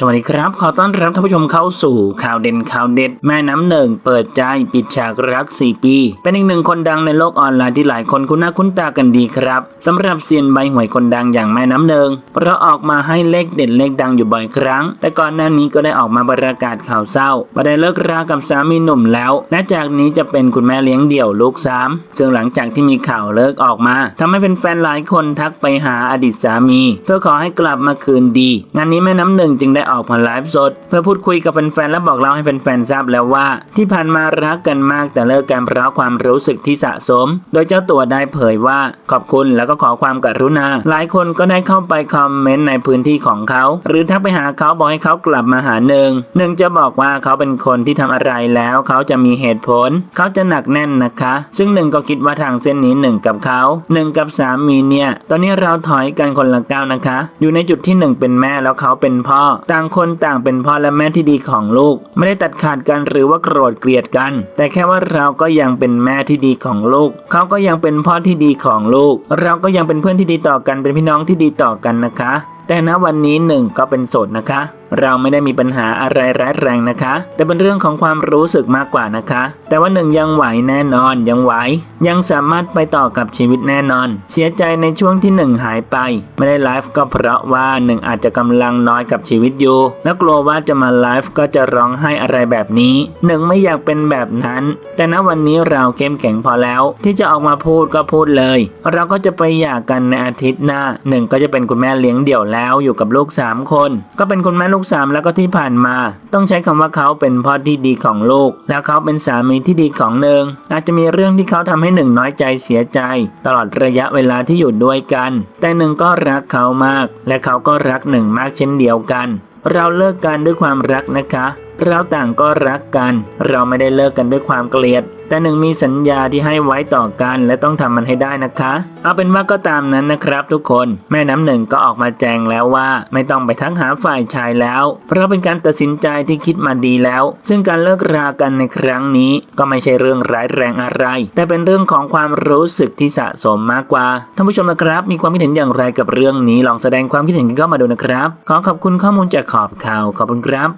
สวัสดีครับ ขอต้อนรับท่านผู้ชมเข้าสู่ข่าวเด่นข่าวเด็ด แม่น้ำหนึ่งเปิดใจปิดฉากรัก 4 ปี เป็นอีกหนึ่งคนดังในโลกออนไลน์ที่หลายคนคุ้นหน้าคุ้นตากันดีครับสำหรับเซียนใบหวยคนดังอย่างแม่น้ำหนึ่งเพราะออกมาให้เลขเด็ดเลขดังอยู่บ่อยครั้ง แต่ก่อนหน้านี้ก็ได้ออกมาประกาศข่าวเศร้าว่าได้เลิกรากับสามีหนุ่มแล้ว และจากนี้จะเป็นคุณแม่เลี้ยงเดี่ยวลูกสามซึ่งหลังจากที่มีข่าวเลิกออกมาทำให้เป็นแฟนหลายคนทักไปหาอดีตสามี เพื่อขอให้กลับมาคืนดีงานนี้แม่น้ำหนึ่งจึงได้ออกมาไลฟ์สด เพื่อพูดคุยกับแฟนๆ และบอกเล่าให้แฟนๆ ทราบแล้วว่า ที่ผ่านมารักกันมากแต่เลิกกันเพราะความรู้สึกที่สะสม โดยเจ้าตัวได้เผยว่าขอบคุณแล้วก็ขอความกรุณา หลายคนก็ได้เข้าไปคอมเมนต์ในพื้นที่ของเขา หรือทักไปหาเขาบอกให้เขากลับมาหาหนึ่งหนึ่งจะบอกว่าเขาเป็นคนที่ทำอะไรแล้วเขาจะมีเหตุผล เขาจะหนักแน่นนะคะ ซึ่งหนึ่งก็คิดว่าทางเส้นนี้หนึ่งกับเขาหนึ่งกับสามีเนี่ย ตอนนี้เราถอยกันคนละก้าวนะคะ อยู่ในจุดที่หนึ่งเป็นแม่แล้วเขาเป็นพ่อต่าางคนต่างเป็นพ่อและแม่ที่ดีของลูก ไม่ได้ตัดขาดกันหรือว่าโกรธเกลียดกัน แต่แค่ว่าเราก็ยังเป็นแม่ที่ดีของลูก เขาก็ยังเป็นพ่อที่ดีของลูก เราก็ยังเป็นเพื่อนที่ดีต่อกันเป็นพี่น้องที่ดีต่อกันนะคะ แต่ณวันนี้หนึ่งก็เป็นโสดนะคะ เราไม่ได้มีปัญหาอะไรร้ายแรงนะคะ แต่เป็นเรื่องของความรู้สึกมากกว่านะคะ แต่ว่าหนึ่งยังไหวแน่นอนยังไหว ยังสามารถไปต่อกับชีวิตแน่นอน เสียใจในช่วงที่หนึ่งหายไป ไม่ได้ไลฟ์ก็เพราะว่าหนึ่งอาจจะกำลังน้อยกับชีวิตอยู่และกลัวว่าจะมาไลฟ์ก็จะร้องไห้อะไรแบบนี้หนึ่งไม่อยากเป็นแบบนั้น แต่ณวันนี้เราเข้มแข็งพอแล้ว ที่จะออกมาพูดก็พูดเลย เราก็จะไปหย่ากันในอาทิตย์หน้าหนึ่งก็จะเป็นคุณแม่เลี้ยงเดี่ยวแล้วอยู่กับลูกสามคนก็เป็นคุณแม่ลูกสามแล้วก็ที่ผ่านมา ต้องใช้คำว่าเขาเป็นพ่อที่ดีของลูก แล้วเขาเป็นสามีที่ดีของหนึ่งอาจจะมีเรื่องที่เขาทำให้หนึ่งน้อยใจเสียใจ ตลอดระยะเวลาที่อยู่ด้วยกัน แต่หนึ่งก็รักเขามาก และเขาก็รักหนึ่งมากเช่นเดียวกัน เราเลิกกันด้วยความรักนะคะ เราต่างก็รักกัน เราไม่ได้เลิกกันด้วยความเกลียด แต่หนึ่งมีสัญญาที่ให้ไว้ต่อกัน และต้องทำมันให้ได้นะคะ เอาเป็นว่าก็ตามนั้นนะครับ ทุกคน แม่น้ำหนึ่งก็ออกมาแจ้งแล้วว่าไม่ต้องไปทักหาฝ่ายชายแล้ว เพราะเป็นการตัดสินใจที่คิดมาดีแล้ว ซึ่งการเลิกรากันในครั้งนี้ ก็ไม่ใช่เรื่องร้ายแรงอะไร แต่เป็นเรื่องของความรู้สึกที่สะสมมากกว่า ท่านผู้ชมนะครับ มีความคิดเห็นอย่างไรกับเรื่องนี้ ลองแสดงความคิดเห็นกันเข้ามาดูนะครับ ขอขอบคุณข้อมูลจากขอบข่าว ขอบคุณครับ